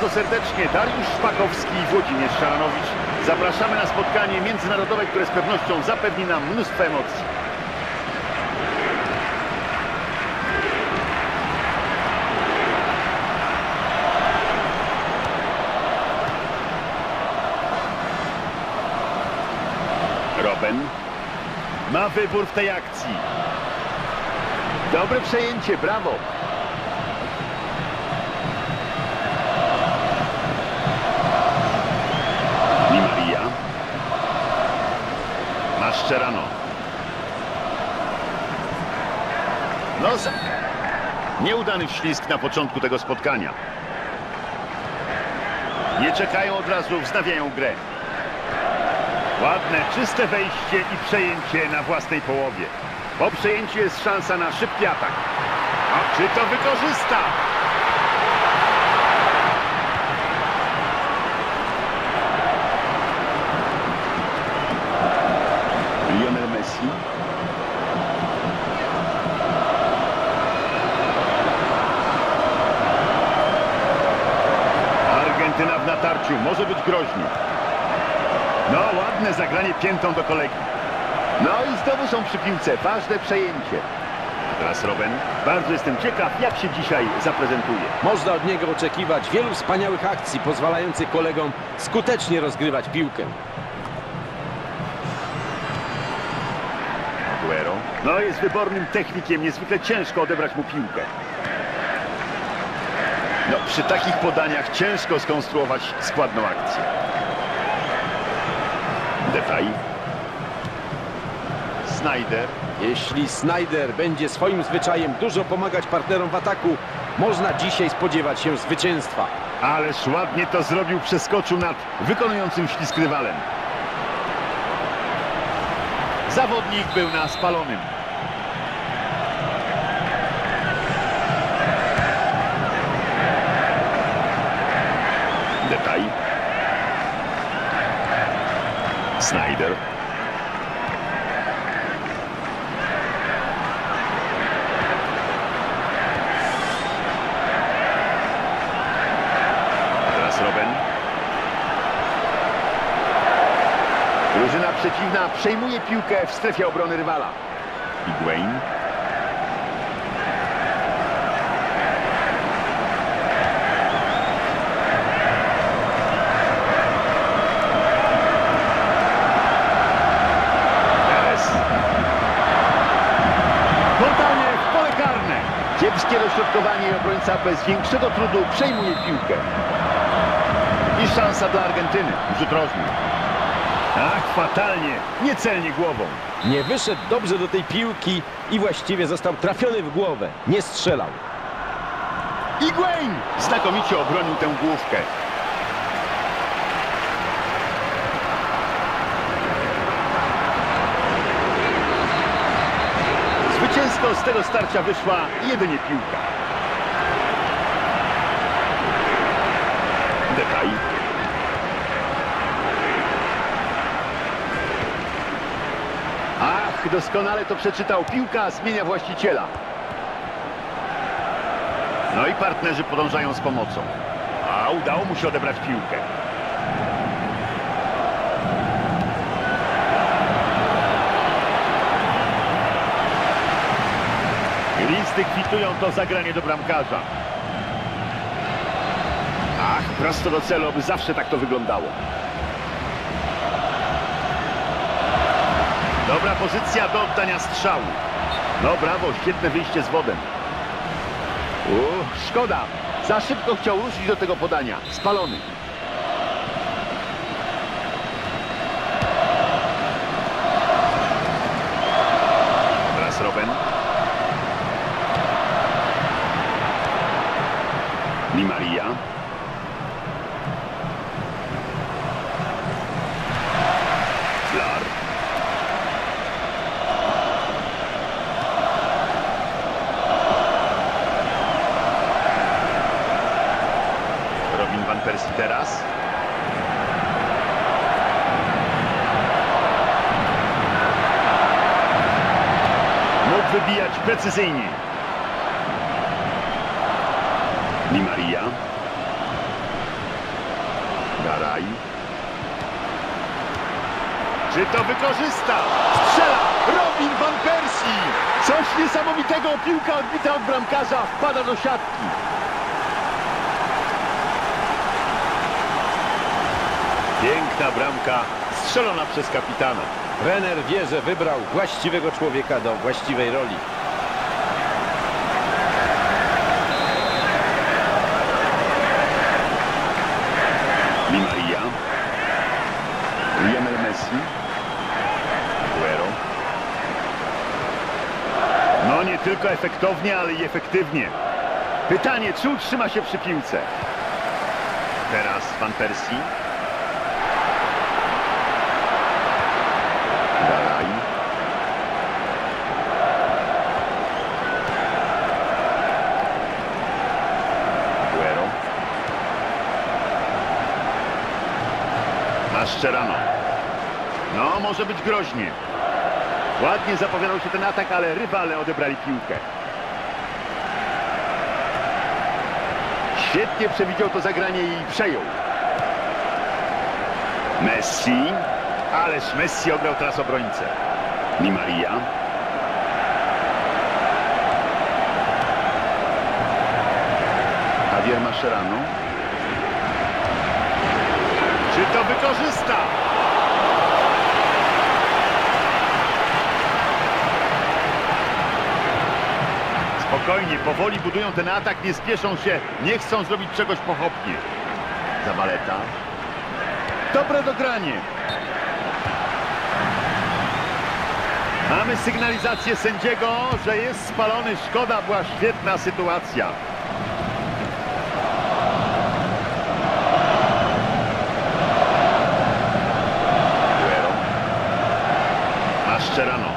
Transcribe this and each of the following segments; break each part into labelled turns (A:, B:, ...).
A: bardzo serdecznie. Dariusz Szpakowski i Włodzimierz Szaranowicz. Zapraszamy na spotkanie międzynarodowe, które z pewnością zapewni nam mnóstwo emocji. Robben ma wybór w tej akcji. Dobre przejęcie, brawo. Mascherano. No za... Nieudany wślizg na początku tego spotkania. Nie czekają od razu, wznawiają grę. Ładne, czyste wejście i przejęcie na własnej połowie. Po przejęciu jest szansa na szybki atak. A czy to wykorzysta? Lionel Messi. Argentyna w natarciu, groźnie. No, ładne zagranie piętą do kolegi. No i znowu są przy piłce, ważne przejęcie. Teraz Robben. Bardzo jestem ciekaw, jak się dzisiaj zaprezentuje.
B: Można od niego oczekiwać wielu wspaniałych akcji pozwalających kolegom skutecznie rozgrywać piłkę.
A: Aguero. No, jest wybornym technikiem, niezwykle ciężko odebrać mu piłkę. No, przy takich podaniach ciężko skonstruować składną akcję. Detaj. Snyder.
B: Jeśli Snyder będzie swoim zwyczajem dużo pomagać partnerom w ataku, można dzisiaj spodziewać się zwycięstwa.
A: Ależ ładnie to zrobił, przeskoczył nad wykonującym ślisk rywalem. Zawodnik był na spalonym. Snyder. Teraz Robben. Drużyna przeciwna przejmuje piłkę w strefie obrony rywala. Higuain. Perez. Podanie w pole karne. Kiepskie dośrodkowanie i obrońca bez większego trudu przejmuje piłkę. I szansa dla Argentyny. Rzut rożny. Tak, fatalnie. Niecelnie głową.
B: Nie wyszedł dobrze do tej piłki i właściwie został trafiony w głowę. Nie strzelał.
A: Higuain znakomicie obronił tę główkę. Zwycięsko z tego starcia wyszła jedynie piłka. Detaj. Ach, doskonale to przeczytał. Piłka zmienia właściciela. No i partnerzy podążają z pomocą. A udało mu się odebrać piłkę. Listy kwitują to zagranie do bramkarza. Ach, prosto do celu, by zawsze tak to wyglądało. Dobra pozycja do oddania strzału. No brawo, świetne wyjście z wodem. Uff, szkoda. Za szybko chciał ruszyć do tego podania. Spalony. Teraz Robben. Di Maria. Flar. Robin van Persie teraz. Mógł wybijać precyzyjnie. Di Maria. Garaj. Czy to wykorzysta? Strzela! Robin van Persie! Coś niesamowitego! Piłka odbita od bramkarza wpada do siatki. Piękna bramka strzelona przez kapitana.
B: Trener wie, że wybrał właściwego człowieka do właściwej roli.
A: Di Maria. Lionel Messi. Aguero. No nie tylko efektownie, ale i efektywnie. Pytanie, czy utrzyma się przy piłce? Teraz Van Persie. Dalej. Aguero. Mascherano. No, może być groźnie. Ładnie zapowiadał się ten atak, ale rywale odebrali piłkę. Świetnie przewidział to zagranie i przejął. Messi. Ależ Messi ograł teraz obrońcę. Di Maria. Javier Mascherano. To wykorzysta? Spokojnie, powoli budują ten atak, nie spieszą się, nie chcą zrobić czegoś pochopnie. Zabaleta. Dobre dogranie. Mamy sygnalizację sędziego, że jest spalony. Szkoda, była świetna sytuacja. Aguero. Mascherano.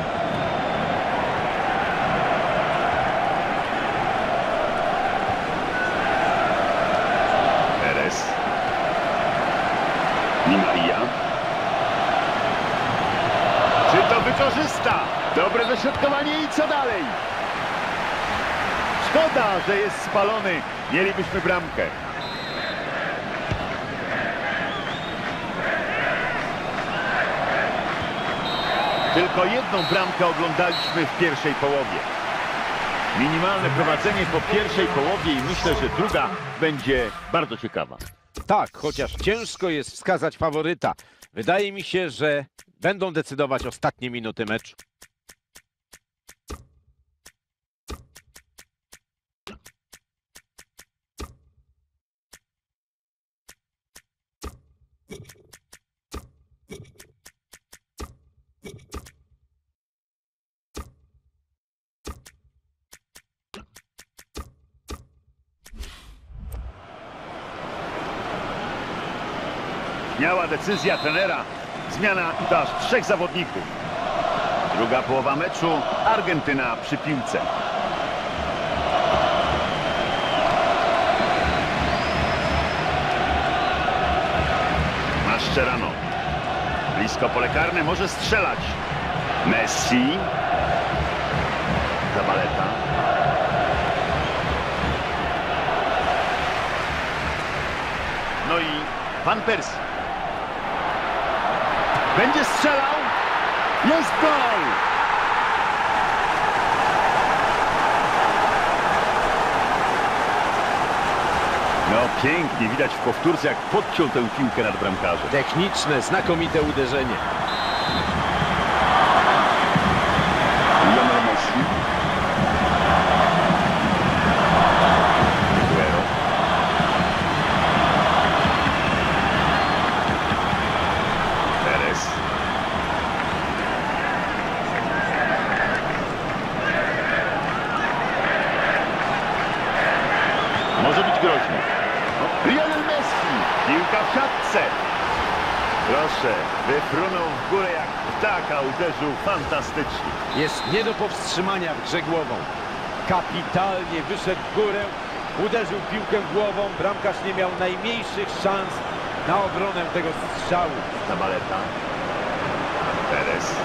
A: Perez. Di Maria. Czy to wykorzysta? Dośrodkowanie i co dalej? Szkoda, że jest spalony. Mielibyśmy bramkę. Tylko jedną bramkę oglądaliśmy w pierwszej połowie. Minimalne prowadzenie po pierwszej połowie i myślę, że druga będzie bardzo ciekawa.
B: Tak, chociaż ciężko jest wskazać faworyta. Wydaje mi się, że będą decydować ostatnie minuty meczu.
A: Miała decyzja trenera. Zmiana aż trzech zawodników. Druga połowa meczu. Argentyna przy piłce. Mascherano. Blisko pole karne może strzelać. Messi. Zabaleta. No i Van Persie. Będzie strzelał. Jest gol! No pięknie widać w powtórce, jak podciął tę piłkę nad bramkarzem.
B: Techniczne, znakomite uderzenie.
A: Lionel Messi. Aguero. Perez. Może być groźny. O, Lionel Messi. Piłka w siatce. Proszę, wyfrunął w górę jak ptak, a uderzył fantastycznie.
B: Jest nie do powstrzymania w grze głową. Kapitalnie wyszedł w górę, uderzył piłkę głową. Bramkarz nie miał najmniejszych szans na obronę tego strzału.
A: Zabaleta. Perez.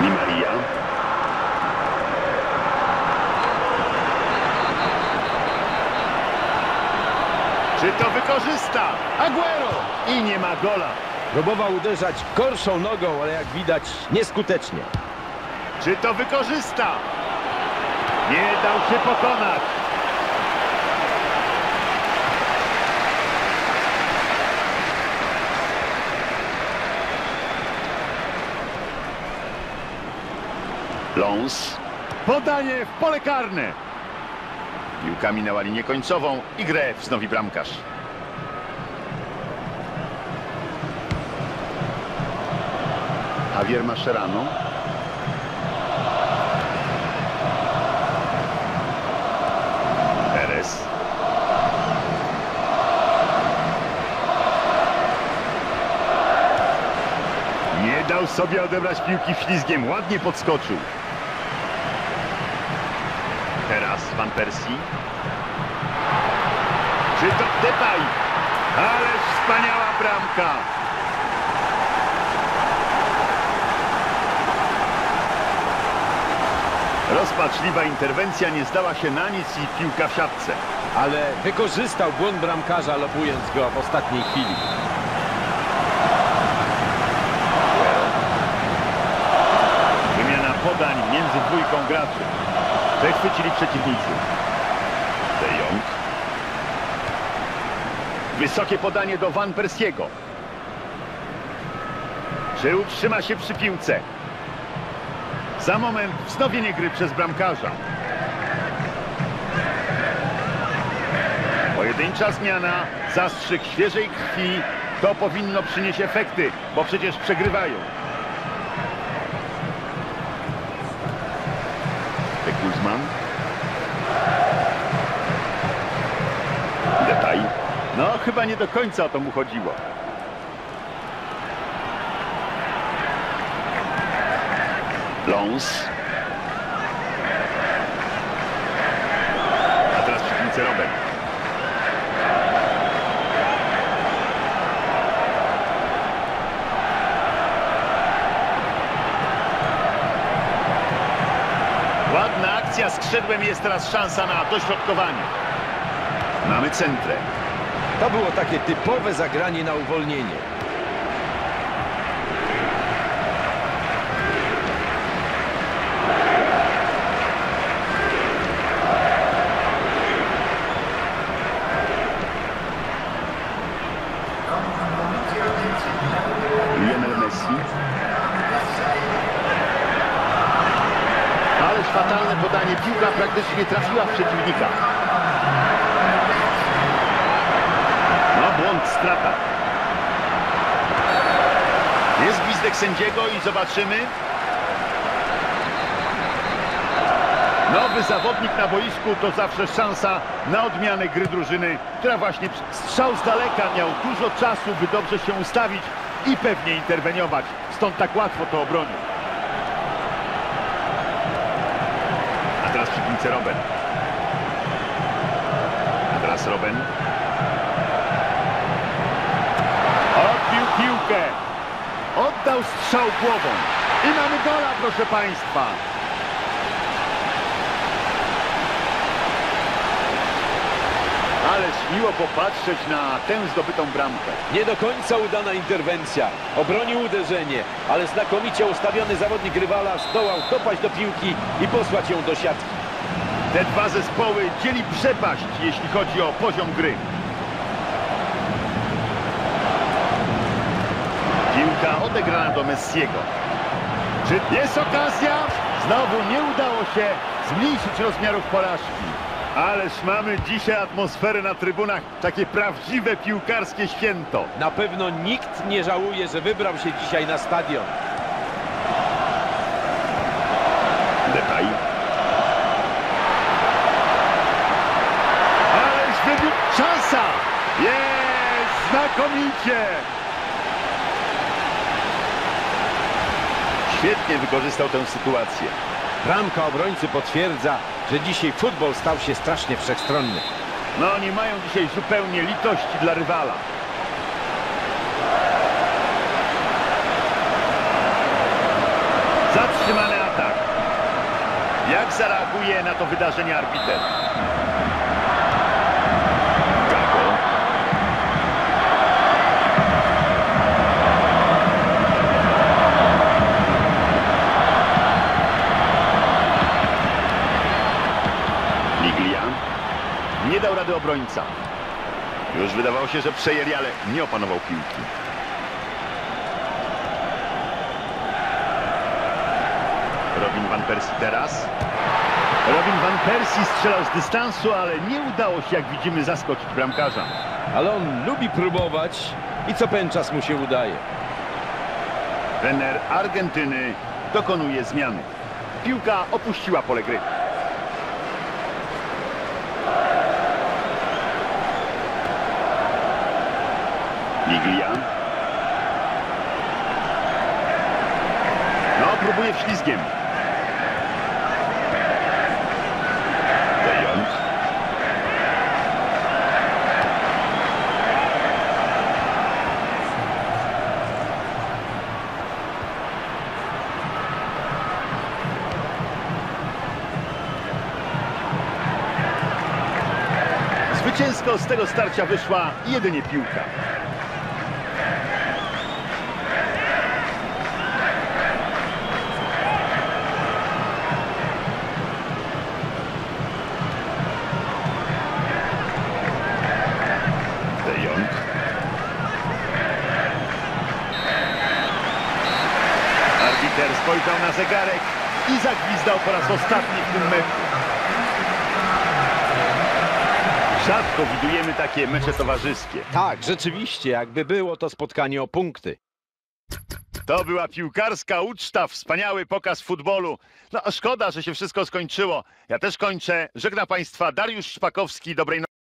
A: Di Maria. Czy to wykorzysta? Aguero! I nie ma gola.
B: Próbował uderzać gorszą nogą, ale jak widać nieskutecznie.
A: Czy to wykorzysta? Nie dał się pokonać. Lons. Podanie w pole karne. Piłka minęła linię końcową i grę wznowi bramkarz. Javier Mascherano. Perez. Nie dał sobie odebrać piłki ślizgiem. Ładnie podskoczył. Teraz Van Persie. Czy to Depay? Ależ wspaniała bramka. Rozpaczliwa interwencja nie zdała się na nic i piłka w siatce.
B: Ale wykorzystał błąd bramkarza, lobując go w ostatniej chwili.
A: Wymiana podań między dwójką graczy. Przechwycili przeciwnicy. De Jong. Wysokie podanie do Van Persiego. Czy utrzyma się przy piłce? Za moment wznowienie gry przez bramkarza. Pojedyncza zmiana, zastrzyk świeżej krwi. To powinno przynieść efekty, bo przecież przegrywają. Nie do końca to mu chodziło. Lons. A teraz przy piłce Robert. Ładna akcja skrzydłem jest teraz szansa na dośrodkowanie. Mamy centrę.
B: To było takie typowe zagranie na uwolnienie.
A: Lionel Messi. Ależ fatalne podanie. Piłka praktycznie trafiła w przeciwnika. No błąd, strata. Jest gwizdek sędziego i zobaczymy. Nowy zawodnik na boisku to zawsze szansa na odmianę gry drużyny, która właśnie strzał z daleka miał dużo czasu, by dobrze się ustawić i pewnie interweniować. Stąd tak łatwo to obronił. A teraz przy piłce. A teraz Robben. Odbił piłkę. Oddał strzał głową. I mamy gola, proszę Państwa. Ależ miło popatrzeć na tę zdobytą bramkę.
B: Nie do końca udana interwencja. Obronił uderzenie, ale znakomicie ustawiony zawodnik rywala zdołał dopaść do piłki i posłać ją do siatki.
A: Te dwa zespoły dzieli przepaść, jeśli chodzi o poziom gry. Piłka odegrana do Messiego. Czy jest okazja? Znowu nie udało się zmniejszyć rozmiarów porażki. Ależ mamy dzisiaj atmosferę na trybunach, takie prawdziwe piłkarskie święto.
B: Na pewno nikt nie żałuje, że wybrał się dzisiaj na stadion.
A: Depay. Ależ wybił szansa! Jest! Znakomicie! Świetnie wykorzystał tę sytuację.
B: Bramka obrońcy potwierdza, że dzisiaj futbol stał się strasznie wszechstronny.
A: No, nie mają dzisiaj zupełnie litości dla rywala. Zatrzymany atak. Jak zareaguje na to wydarzenie arbiter? Obrońca. Już wydawało się, że przejęli, ale nie opanował piłki. Robin Van Persie teraz. Robin Van Persie strzelał z dystansu, ale nie udało się, jak widzimy, zaskoczyć bramkarza.
B: Ale on lubi próbować i co pewien czas mu się udaje.
A: Trener Argentyny dokonuje zmiany. Piłka opuściła pole gry. Liglia. No, próbuje wślizgiem. Zwycięsko z tego starcia wyszła jedynie piłka. Spojrzał na zegarek i zagwizdał po raz ostatni w tym meczu. Rzadko widujemy takie mecze towarzyskie.
B: Tak, rzeczywiście, jakby było to spotkanie o punkty.
A: To była piłkarska uczta, wspaniały pokaz futbolu. No szkoda, że się wszystko skończyło. Ja też kończę. Żegna Państwa Dariusz Szpakowski. Dobrej nocy.